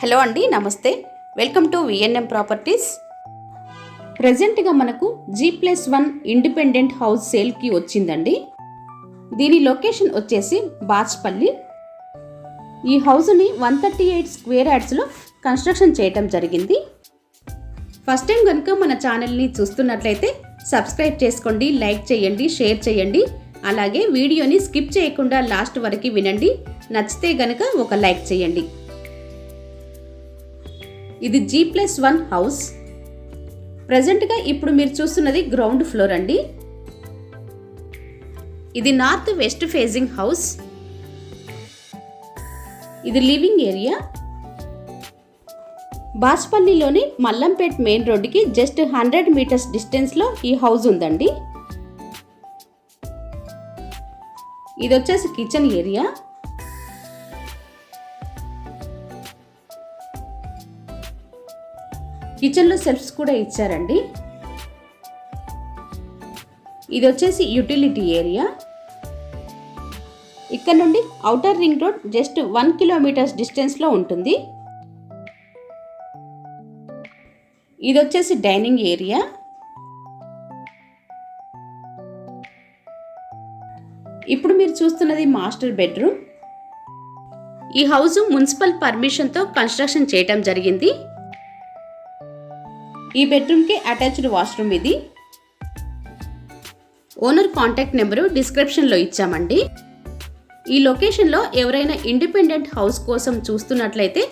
Hello అండి నమస్తే. Welcome to విఎన్ఎం properties ప్రజెంట్గా మనకు G plus one independent house సేల్కి వచ్చిందండి. దీని లొకేషన్ వచ్చేసి బాచ్పల్లి. ఈ హౌస్ని వన్ థర్టీ ఎయిట్ స్క్వేర్ యార్డ్స్లో కన్స్ట్రక్షన్ చేయటం జరిగింది. ఫస్ట్ టైం కనుక మన ఛానల్ని చూస్తున్నట్లయితే సబ్స్క్రైబ్ చేసుకోండి లైక్ చేయండి షేర్ చేయండి. అలాగే వీడియోని స్కిప్ చేయకుండా లాస్ట్ వరకు వినండి. నచ్చితే గనక ఒక లైక్ చేయండి. ఇది జీ ప్లస్ వన్ హౌస్ ప్రజెంట్గా ఇప్పుడు మీరు చూస్తున్నది గ్రౌండ్ ఫ్లోర్ అండి. ఇది నార్త్ వెస్ట్ ఫేజింగ్ హౌస్ ఇది లివింగ్ ఏరియా బాస్పల్లిలోని మల్లంపేట్ మెయిన్ రోడ్డుకి జస్ట్ హండ్రెడ్ మీటర్స్ డిస్టెన్స్లో ఈ హౌస్ ఉందండి. ఇది వచ్చేసి కిచెన్ ఏరియా కిచెన్లో సెల్ఫ్స్ కూడా ఇచ్చారండి. ఇది వచ్చేసి యూటిలిటీ ఏరియా. ఇక్కడ నుండి outer ring road just one kilometres డిస్టెన్స్లో ఉంటుంది. ఇది వచ్చేసి డైనింగ్ ఏరియా. ఇప్పుడు మీరు చూస్తున్నది మాస్టర్ బెడ్రూమ్. ఈ హౌస్ మున్సిపల్ పర్మిషన్తో కన్స్ట్రక్షన్ చేయటం జరిగింది. ఈ బెడ్రూమ్కి అటాచ్డ్ వాష్రూమ్ ఇది. ఓనర్ కాంటాక్ట్ నెంబరు డిస్క్రిప్షన్లో ఇచ్చామండి. ఈ లొకేషన్లో ఎవరైనా ఇండిపెండెంట్ హౌస్ కోసం చూస్తున్నట్లయితే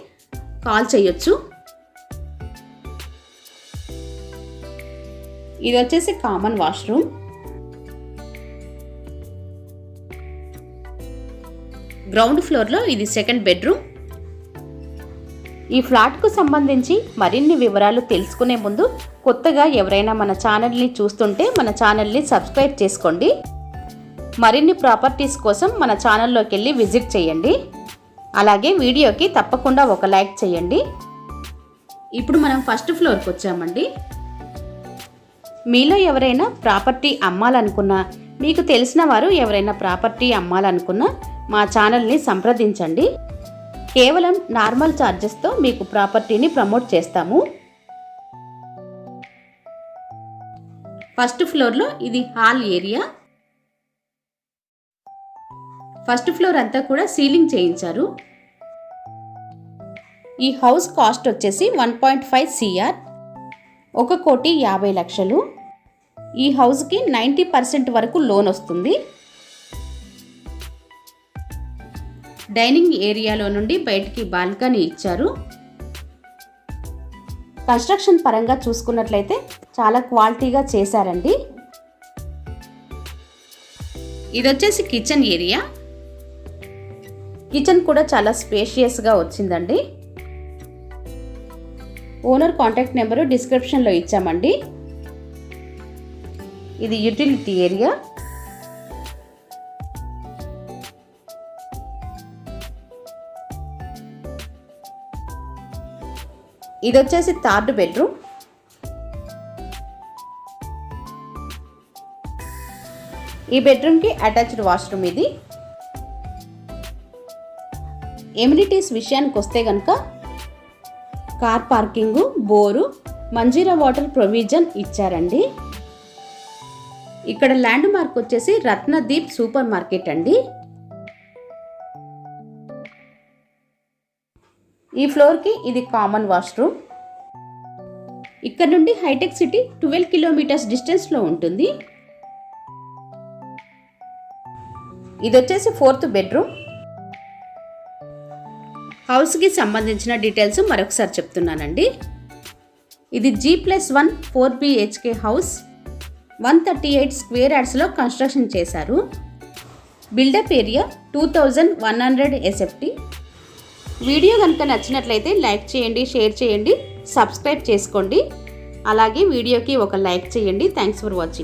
కాల్ చేయొచ్చు. ఇది వచ్చేసి కామన్ వాష్రూమ్. గ్రౌండ్ ఫ్లోర్లో ఇది సెకండ్ బెడ్రూమ్. ఈ ఫ్లాట్కు సంబంధించి మరిన్ని వివరాలు తెలుసుకునే ముందు కొత్తగా ఎవరైనా మన ఛానల్ని చూస్తుంటే మన ఛానల్ని సబ్స్క్రైబ్ చేసుకోండి. మరిన్ని ప్రాపర్టీస్ కోసం మన ఛానల్లోకి వెళ్ళి విజిట్ చేయండి. అలాగే వీడియోకి తప్పకుండా ఒక లైక్ చేయండి. ఇప్పుడు మనం ఫస్ట్ ఫ్లోర్కి వచ్చామండి. మీలో ఎవరైనా ప్రాపర్టీ అమ్మాలనుకున్నా మీకు తెలిసిన వారు ఎవరైనా ప్రాపర్టీ అమ్మాలనుకున్నా మా ఛానల్ని సంప్రదించండి. కేవలం నార్మల్ ఛార్జెస్తో మీకు ప్రాపర్టీని ప్రమోట్ చేస్తాము. ఫస్ట్ ఫ్లోర్లో ఇది హాల్ ఏరియా. ఫస్ట్ ఫ్లోర్ అంతా కూడా సీలింగ్ చేయించారు. ఈ హౌస్ కాస్ట్ వచ్చేసి వన్ పాయింట్ ఫైవ్ సిఆర్. ఒక కోటి యాభై లక్షలు. ఈ హౌస్కి నైంటీ పర్సెంట్ వరకు లోన్ వస్తుంది. డైనింగ్ ఏరియాలో నుండి బయటికి బాల్కనీ ఇచ్చారు. కన్స్ట్రక్షన్ పరంగా చూసుకున్నట్లయితే చాలా క్వాలిటీగా చేశారండి. ఇది వచ్చేసి కిచెన్ ఏరియా. కిచెన్ కూడా చాలా స్పేషియస్గా వచ్చిందండి. ఓనర్ కాంటాక్ట్ నెంబరు డిస్క్రిప్షన్లో ఇచ్చామండి. ఇది యూటిలిటీ ఏరియా. ఇది వచ్చేసి థర్డ్ బెడ్రూమ్. ఈ బెడ్రూమ్కి అటాచ్డ్ వాష్రూమ్ ఇది. ఎమ్యూనిటీస్ విషయానికి వస్తే కనుక car parking bore Manjira water provision ఇచ్చారండి. ఇక్కడ ల్యాండ్ మార్క్ వచ్చేసి రత్నదీప్ సూపర్ మార్కెట్ అండి. ఈ ఫ్లోర్కి ఇది కామన్ వాష్రూమ్. ఇక్కడ నుండి హైటెక్ సిటీ ట్వెల్వ్ కిలోమీటర్స్ డిస్టెన్స్లో ఉంటుంది. ఇది వచ్చేసి ఫోర్త్ బెడ్రూమ్. హౌస్కి సంబంధించిన డీటెయిల్స్ మరొకసారి చెప్తున్నానండి. ఇది G plus one four BHK house. One thirty eight square యార్డ్స్లో construction చేశారు. Buildup area two thousand one hundred SFT. Video కనుక నచ్చినట్లయితే లైక్ చేయండి షేర్ చేయండి సబ్స్క్రైబ్ చేసుకోండి. అలాగే వీడియోకి ఒక లైక్ చేయండి. Thanks for watching